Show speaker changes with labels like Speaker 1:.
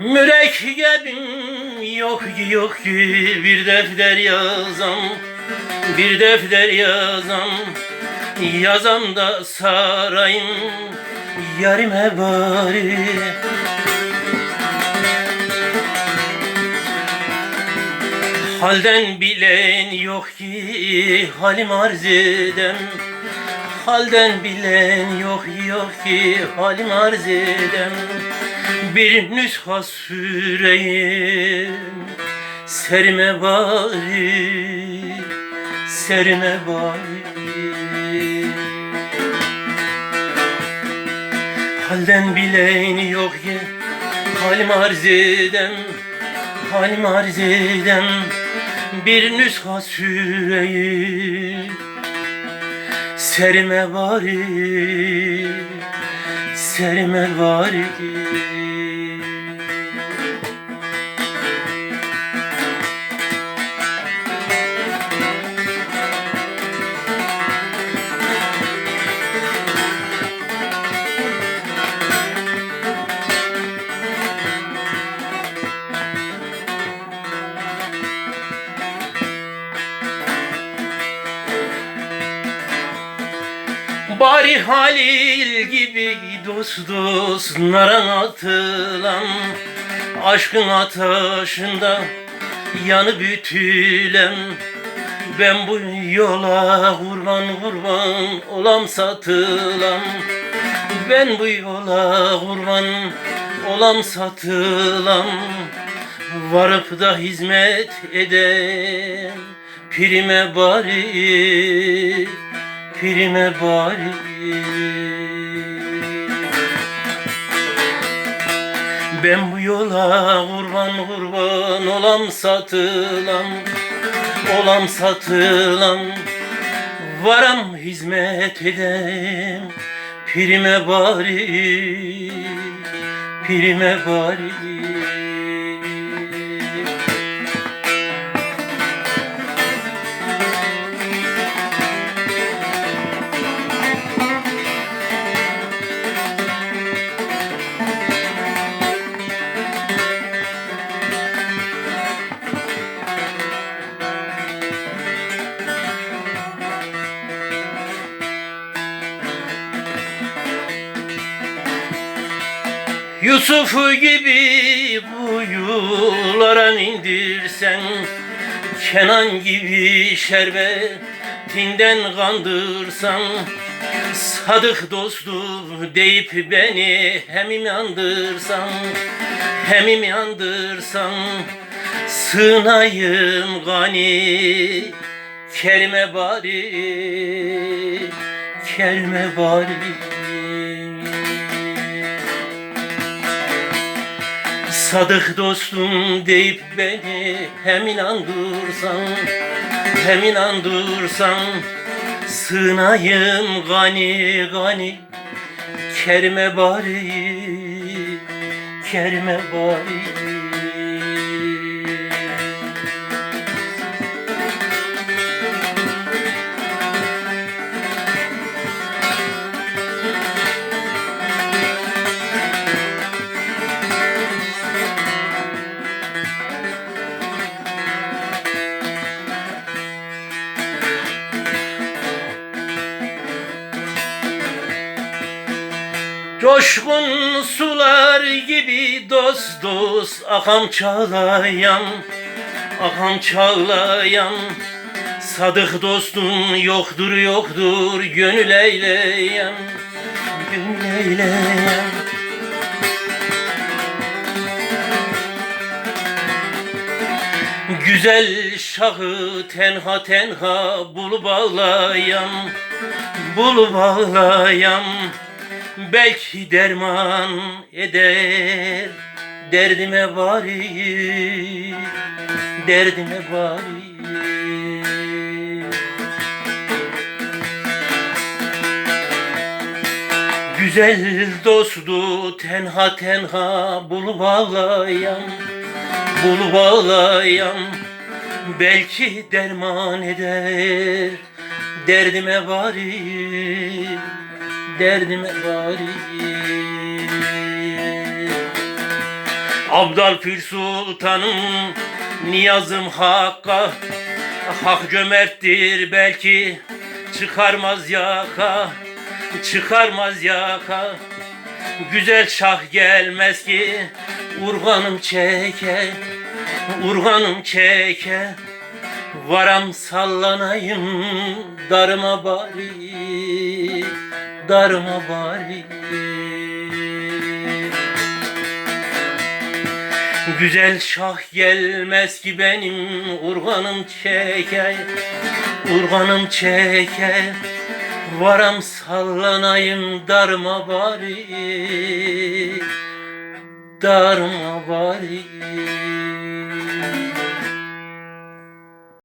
Speaker 1: Mürekkebim yok ki yok ki bir defter yazam. Bir defter yazam Yazam da sarayım yarime bari. Halden bilen yok ki halim arz edem. Halden bilen yok yok ki halim arz edem Bir nüsha süreyim. Serime bari Serime bari. Halden bilen yok ki halim arz edem Halim arz edem. Bir nüsha süreyim. Serime bari Serime bari Bari Halil gibi dost dost naran atılan Aşkın ateşinde yanı bütülem Ben bu yola kurban kurban olam satılam Ben bu yola kurban olam satılam Varıp da hizmet eden pirime bari pirime bari. Ben bu yola kurban kurban olam satılam Olam satılam Varam hizmet edem Pirime bari Pirime bari Yusuf gibi kuyulara indirsen Kenan gibi şerbetinden kandırsan Sadık dostum deyip beni hem inandırsan Hem inandırsan Sığınayım gani Kerime bari Kerime bari Sadık dostum deyip beni hem inandırsan Hem inandırsan Sığınayım gani gani. Kerime bari Kerime bari Coşkun sular gibi dost dost akam çağlayan Akam çağlayan. Sadık dostum yoktur yoktur gönül eyleyen Gönül eyleyen. Güzel şahı tenha tenha bulup ağlayan Bulup ağlayan Belki derman eder Derdime bari Derdime bari Güzel dostu tenha tenha bulup ağlayan Bulup ağlayan Belki derman eder Derdime bari Derdime bari Abdal Pir Sultanım niyazım hakka Hak cömerttir belki. Çıkarmaz yaka Çıkarmaz yaka. Güzel şah gelmez ki Urganım çeke Urganım çeke. Varam sallanayım Darıma bari Darıma bari Güzel şah gelmez ki benim urganım çeke Urganım çeke Varam sallanayım darma bari Darma bari